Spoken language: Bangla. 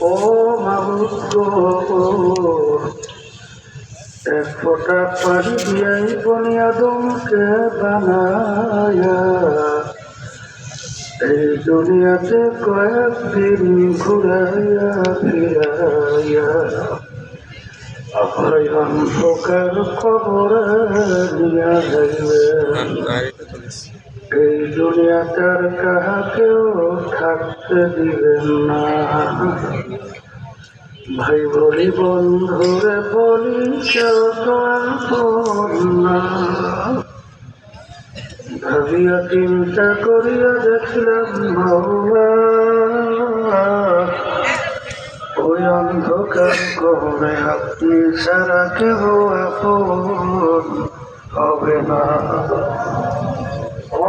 ও মাবুদ এক ফোঁটা পানি দিয়াই বনি আদমকে বানায়া। এই দুনিয়াতে কয়েকদিন ঘুরাইয়া ফিরাইয়া। অভয় অন্ধকার খবরে নিয়া যাইবে। এই দুনিয়াটার কাহাকেও থাকতে দিবেন না। ভাই বলি, বন্ধুরে বলি ভাবিয়া চিন্তা করিয়া দেখলাম বাবা ওই অন্ধকার করে আপনি সারা কেউ আপন হবে না।